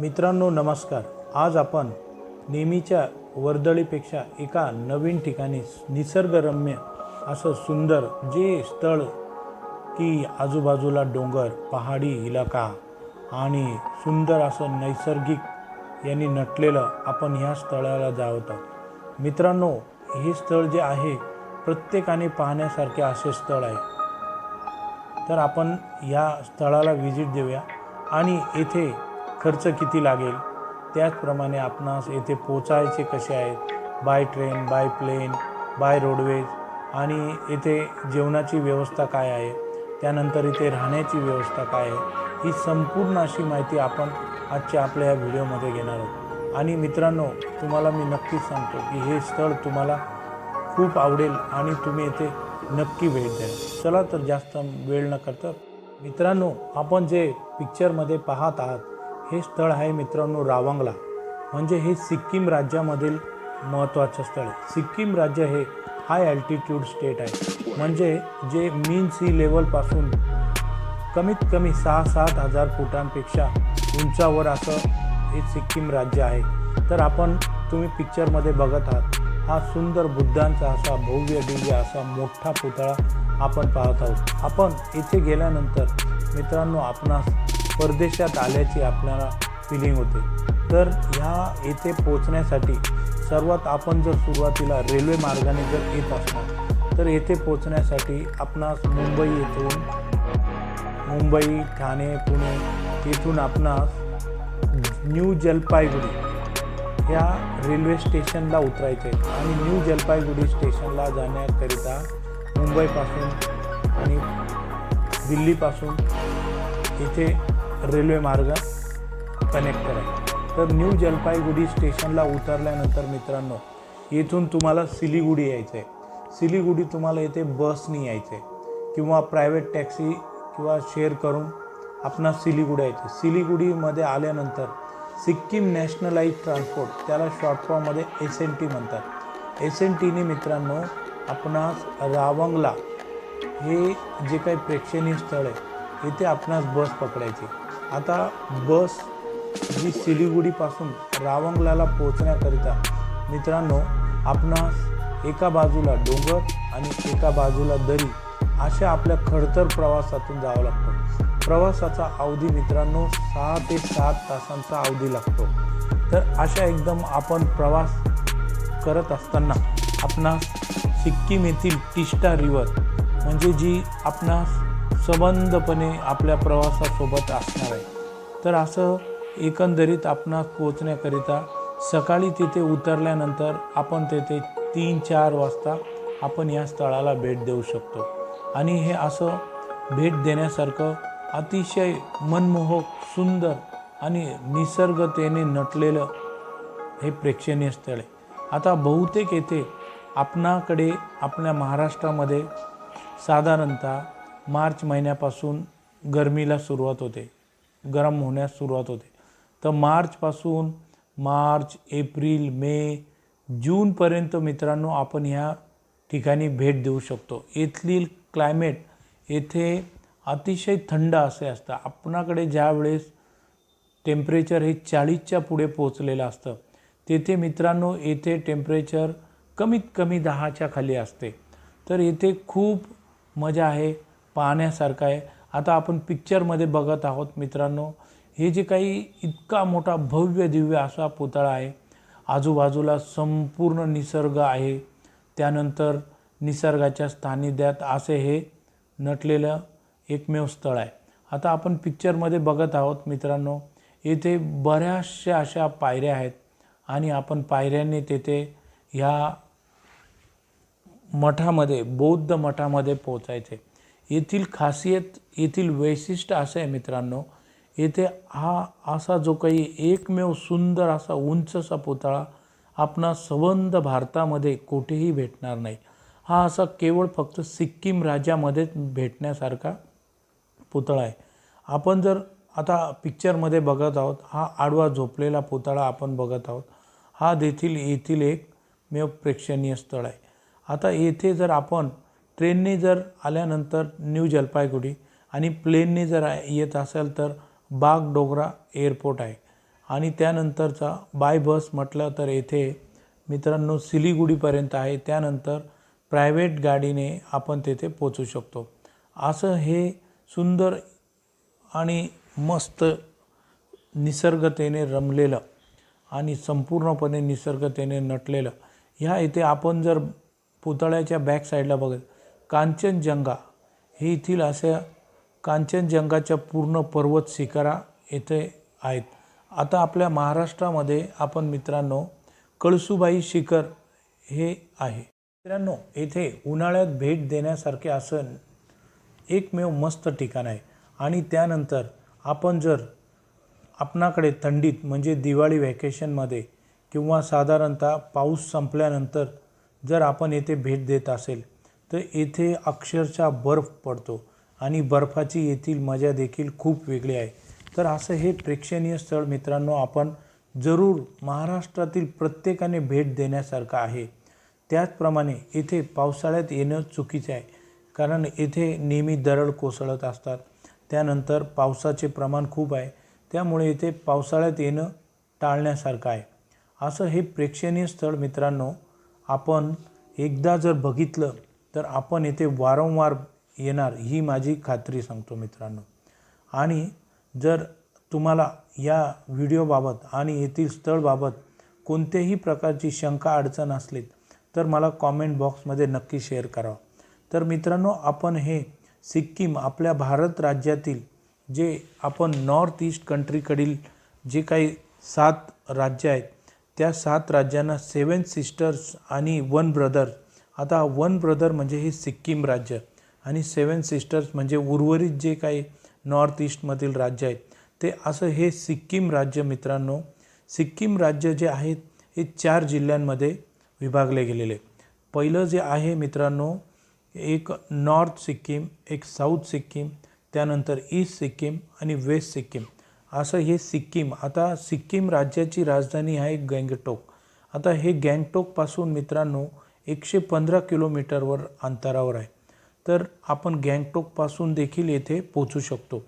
मित्रांनो नमस्कार. आज आपण नेहमीच्या वर्दळीपेक्षा एका नवीन ठिकाणी निसर्गरम्य असं सुंदर जे स्थळ की आजूबाजूला डोंगर पहाडी इलाका आणि सुंदर असं नैसर्गिक यांनी नटलेलं आपण ह्या स्थळाला जावत आहोत. मित्रांनो हे स्थळ जे आहे प्रत्येकाने पाहण्यासारखे असे स्थळ आहे. तर आपण या स्थळाला व्हिजिट देऊया आणि येथे खर्च किती लागेल? त्याचप्रमाणे आपणास येथे पोचायचे कसे आहेत? By train by plane by roadways आणि येथे जेवणाची व्यवस्था काय आहे? त्यानंतर इथे राहण्याची व्यवस्था काय आहे? ही संपूर्ण अशी माहिती आपण आजच्या आपल्या या व्हिडिओमध्ये घेणार आहोत. आणि मित्रांनो तुम्हाला मी नक्कीच सांगतो की हे स्थळ तुम्हाला खूप आवडेल आणि तुम्ही येथे नक्की भेट द्या चला तर जास्त वेळ न करता मित्रांनो आपण जे पिक्चरमध्ये पाहत आहात हे स्थळ आहे मित्रांनो रावांगला. म्हणजे हे सिक्कीम राज्यामधील महत्त्वाचं स्थळ आहे. सिक्कीम राज्य हे हाय अल्टिट्यूड स्टेट आहे. म्हणजे जे मीन सी लेवलपासून कमीत कमी सहा सात हजार फुटांपेक्षा उंचावर असं हे सिक्कीम राज्य आहे. तर आपण तुम्ही पिक्चरमध्ये बघत आहात. हा सुंदर बुद्धांचा असा भव्य दिव्य असा मोठा पुतळा आपण पाहत आहोत. आपण इथे गेल्यानंतर मित्रांनो आपणास परदेशात आल्याची आपल्याला फिलिंग होते. तर ह्या येथे पोचण्यासाठी सर्वात आपण जर सुरुवातीला रेल्वे मार्गाने जर येत असणार तर येथे पोचण्यासाठी आपणास मुंबई येथून मुंबई ठाणे पुणे येथून आपणास न्यू जलपाईगुडी ह्या रेल्वे स्टेशनला उतरायचे आणि न्यू जलपाईगुडी स्टेशनला जाण्याकरिता मुंबईपासून आणि दिल्लीपासून इथे रेल्वे मार्ग कनेक्ट आहे तर न्यू जलपाईगुडी स्टेशनला उतरल्यानंतर मित्रांनो येथून तुम्हाला सिलिगुडी यायचं आहे सिलीगुडी तुम्हाला येथे बसनी यायचं आहे किंवा प्रायव्हेट टॅक्सी किंवा शेअर करून आपणास सिलिगुडी यायचं सिलिगुडीमध्ये आल्यानंतर सिक्कीम नॅशनलाइज ट्रान्सपोर्ट त्याला शॉर्ट फॉर्ममध्ये एस एन टी म्हणतात. एस एन टीने मित्रांनो आपणास रावंगला हे जे काही प्रेक्षणीय स्थळ आहे इथे आपणास बस पकडायची. आता बस जी सिलिगुडीपासून रावंगलाला पोहोचण्याकरिता मित्रांनो आपणास एका बाजूला डोंगर आणि एका बाजूला दरी अशा आपल्या खडतर प्रवासातून जावं लागतं. प्रवासाचा अवधी मित्रांनो सहा ते सात तासांचा अवधी लागतो. तर अशा एकदम आपण प्रवास करत असताना आपणास सिक्कीम येथील टिस्टा रिवर म्हणजे जी आपणास सबंधपणे आपल्या प्रवासासोबत असणार आहे. तर असं एकंदरीत आपणास पोचण्याकरिता सकाळी तिथे उतरल्यानंतर आपण तेथे तीन चार वाजता आपण या स्थळाला भेट देऊ शकतो. आणि हे असं भेट देण्यासारखं अतिशय मनमोहक सुंदर आणि निसर्गतेने नटलेलं हे प्रेक्षणीय स्थळ आहे. आता बहुतेक येथे आपणाकडे आपल्या महाराष्ट्रामध्ये साधारणतः मार्च महिन्यापासून गरमीला सुरुवात होते. गरम होण्यास सुरुवात होते. तर मार्चपासून मार्च एप्रिल मे जूनपर्यंत मित्रांनो आपण ह्या ठिकाणी भेट देऊ शकतो. येथील क्लायमेट येथे अतिशय थंड असे असतं. आपणाकडे ज्यावेळेस टेम्परेचर हे चाळीसच्या पुढे पोचलेलं असतं तेथे मित्रांनो येथे टेम्परेचर कमीत कमी दहाच्या खाली असते. तर येथे खूप मजा आहे. पाहण्यासारखं आहे. आता आपण पिक्चरमध्ये बघत आहोत मित्रांनो हे जे काही इतका मोठा भव्य दिव्य असा पुतळा आहे आजूबाजूला संपूर्ण निसर्ग आहे. त्यानंतर निसर्गाच्या सान्निध्यात असे हे नटलेलं एकमेव स्थळ आहे. आता आपण पिक्चरमध्ये बघत आहोत मित्रांनो येथे बऱ्याचशा अशा पायऱ्या आहेत आणि आपण पायऱ्यांनी तेथे ह्या मठामध्ये बौद्ध मठामध्ये पोचायचे येथील खासियत येथील वैशिष्ट्य असं आहे मित्रांनो. येथे हा असा जो काही एकमेव सुंदर असा उंच असा पुतळा आपणा संबंध भारतामध्ये कुठेही भेटणार नाही. हा असा केवळ फक्त सिक्कीम राज्यामध्येच भेटण्यासारखा पुतळा आहे. आपण जर आता पिक्चरमध्ये बघत आहोत हा आडवा झोपलेला पुतळा आपण बघत आहोत. हा देखील येथील एक मेव प्रेक्षणीय स्थळ आहे. आता येथे जर आपण ट्रेनने जर आल्यानंतर न्यू जलपाईगुडी आणि प्लेनने जर येत असेल तर बागडोगरा एअरपोर्ट आहे. आणि त्यानंतरचा बाय बस म्हटलं तर येथे मित्रांनो सिलिगुडीपर्यंत आहे. त्यानंतर प्रायव्हेट गाडीने आपण तेथे पोचू शकतो. असं हे सुंदर आणि मस्त निसर्गतेने रमलेलं आणि संपूर्णपणे निसर्गतेने नटलेलं. ह्या इथे आपण जर पुतळ्याच्या बॅक साईडला बघत कांचनजंगा. हे येथील अशा कांचनजंगाच्या पूर्ण पर्वत शिखरा येथे आहेत. आता आपल्या महाराष्ट्रामध्ये आपण मित्रांनो कळसुबाई शिखर हे आहे. मित्रांनो येथे उन्हाळ्यात भेट देण्यासारखे असं एकमेव मस्त ठिकाण आहे. आणि त्यानंतर आपण जर आपणाकडे थंडीत म्हणजे दिवाळी व्हॅकेशनमध्ये किंवा साधारणतः पाऊस संपल्यानंतर जर आपण येथे भेट देत असेल तर येथे अक्षरशः बर्फ पडतो आणि बर्फाची येथील मजा देखील खूप वेगळी आहे. तर असं हे प्रेक्षणीय स्थळ मित्रांनो आपण जरूर महाराष्ट्रातील प्रत्येकाने भेट देण्यासारखं आहे. त्याचप्रमाणे येथे पावसाळ्यात येणं चुकीचं आहे. कारण येथे नेहमी दरड कोसळत असतात. त्यानंतर पावसाचे प्रमाण खूप आहे. त्यामुळे येथे पावसाळ्यात येणं टाळण्यासारखं आहे. असं हे प्रेक्षणीय स्थळ मित्रांनो आपण एकदा जर बघितलं तर आपण येथे वारंवार येणार ही माझी खात्री सांगतो मित्रांनो. आणि जर तुम्हाला या व्हिडिओबाबत आणि येथील स्थळबाबत कोणत्याही प्रकारची शंका अडचण असली तर मला कॉमेंट बॉक्समध्ये नक्की शेअर करावं तर मित्रांनो आपण हे सिक्कीम आपल्या भारत राज्यातील जे आपण नॉर्थ ईस्ट कंट्रीकडील जे काही सात राज्य आहेत त्या सात राज्यांना सेवन सिस्टर्स आणि वन ब्रदर्स आता वन ब्रदर म्हणजे हे सिक्कीम राज्य आणि सेवन सिस्टर्स म्हणजे उर्वरित जे काही नॉर्थ ईस्टमधील राज्य आहेत ते असं हे सिक्कीम राज्य मित्रांनो सिक्कीम राज्य जे आहेत हे चार जिल्ह्यांमध्ये विभागले गेलेले पहिलं जे आहे मित्रांनो एक नॉर्थ सिक्कीम एक साऊथ सिक्कीम त्यानंतर ईस्ट सिक्कीम आणि वेस्ट सिक्कीम. असं हे सिक्कीम आता सिक्कीम राज्याची राजधानी आहे गँगटोक. आता हे गँगटोकपासून मित्रांनो एकशे पंधरा किलोमीटरवर अंतरावर आहे. तर आपण गँगटोकपासून देखील येथे पोचू शकतो.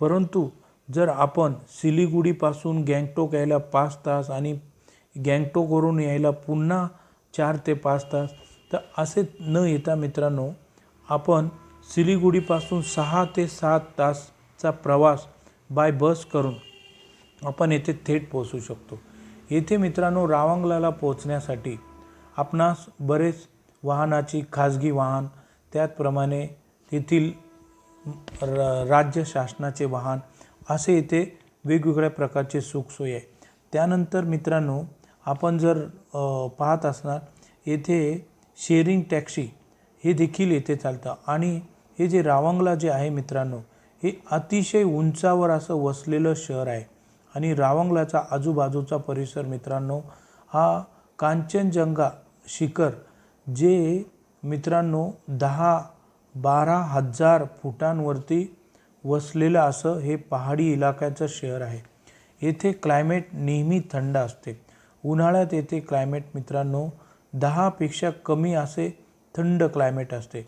परंतु जर आपण सिलिगुडीपासून गँगटोक यायला पाच तास आणि गँगटोकवरून यायला पुन्हा चार ते पाच तास तर असे न येता मित्रांनो आपण सिलिगुडीपासून सहा ते सात तासचा प्रवास बाय बस करून आपण येथे थेट पोचू शकतो. येथे मित्रांनो रावांगलाला पोचण्यासाठी आपणास बरेच वाहनाची खाजगी वाहन त्याचप्रमाणे तेथील र राज्य शासनाचे वाहन असे येथे वेगवेगळ्या प्रकारचे सुखसोयी आहे. त्यानंतर मित्रांनो आपण जर पाहत असणार येथे शेअरिंग टॅक्सी हे देखील येथे चालतं. आणि हे जे रावंगला जे आहे मित्रांनो हे अतिशय उंचावर असं वसलेलं शहर आहे. आणि रावंगलाचा आजूबाजूचा परिसर मित्रांनो हा कांचनजंगा शिखर जे मित्रांनो दहा बारा हजार फुटांवरती वसलेलं असं हे पहाडी इलाक्याचं शहर आहे. येथे क्लायमेट नेहमी थंड असते. उन्हाळ्यात येथे क्लायमेट मित्रांनो दहापेक्षा कमी असे थंड क्लायमेट असते.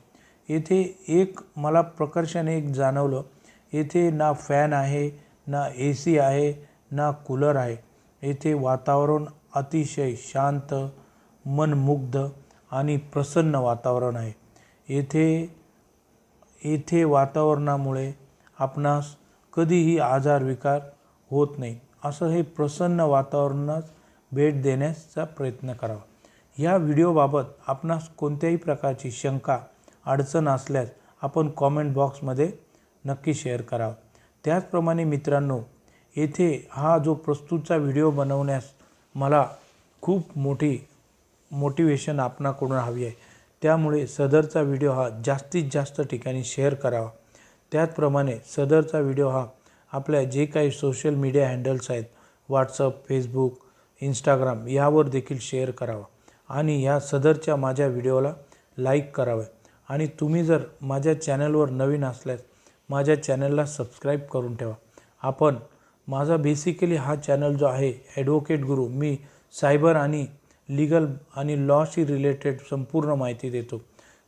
येथे एक मला प्रकर्षाने एक जाणवलं. येथे ना फॅन आहे ना ए सी आहे ना कूलर आहे. येथे वातावरण अतिशय शांत मनमुग्ध आणि प्रसन्न वातावरण आहे. येथे येथे वातावरणामुळे आपणास कधीही आजार विकार होत नाही. असं हे प्रसन्न वातावरणास भेट देण्याचा प्रयत्न करावा. या व्हिडिओबाबत आपणास कोणत्याही प्रकारची शंका अडचण असल्यास आपण कॉमेंट बॉक्समध्ये नक्की शेअर करावं. त्याचप्रमाणे मित्रांनो येथे हा जो प्रस्तुतचा व्हिडिओ बनवण्यास मला खूप मोठी मोटिवेशन आपणाकडून हवी आहे. त्यामुळे सदरचा व्हिडिओ हा जास्तीत जास्त ठिकाणी शेअर करावा. त्याचप्रमाणे सदरचा व्हिडिओ हा आपल्या जे काही सोशल मीडिया हँडल्स आहेत व्हॉट्सअप फेसबुक इंस्टाग्राम यावर देखील शेअर करावा. आणि या सदरच्या माझ्या व्हिडिओला लाईक करावे. आणि तुम्ही जर माझ्या चॅनलवर नवीन असल्यास माझ्या चॅनलला सबस्क्राईब करून ठेवा. आपण माझा बेसिकली हा चॅनल जो आहे ॲडव्होकेट गुरु मी सायबर आणि लीगल आणि लॉशी रिलेटेड संपूर्ण माहिती देतो.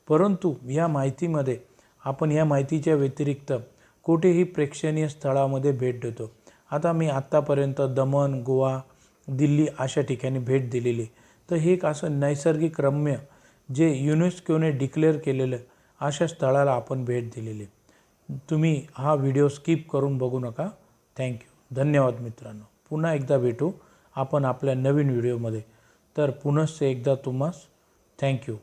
परंतु या माहितीमध्ये आपण या माहितीच्या व्यतिरिक्त कुठेही प्रेक्षणीय स्थळामध्ये भेट देतो. आता मी आत्तापर्यंत दमण गोवा दिल्ली अशा ठिकाणी भेट दिलेली. तर हे एक असं नैसर्गिक रम्य जे युनेस्कोने डिक्लेअर केलेलं अशा स्थळाला आपण भेट दिलेली. तुम्ही हा व्हिडिओ स्किप करून बघू नका. थँक्यू धन्यवाद मित्रांनो. पुन्हा एकदा भेटू आपण आपल्या नवीन व्हिडिओमध्ये तर पुनश्च एकदा तुम्हास थँक्यू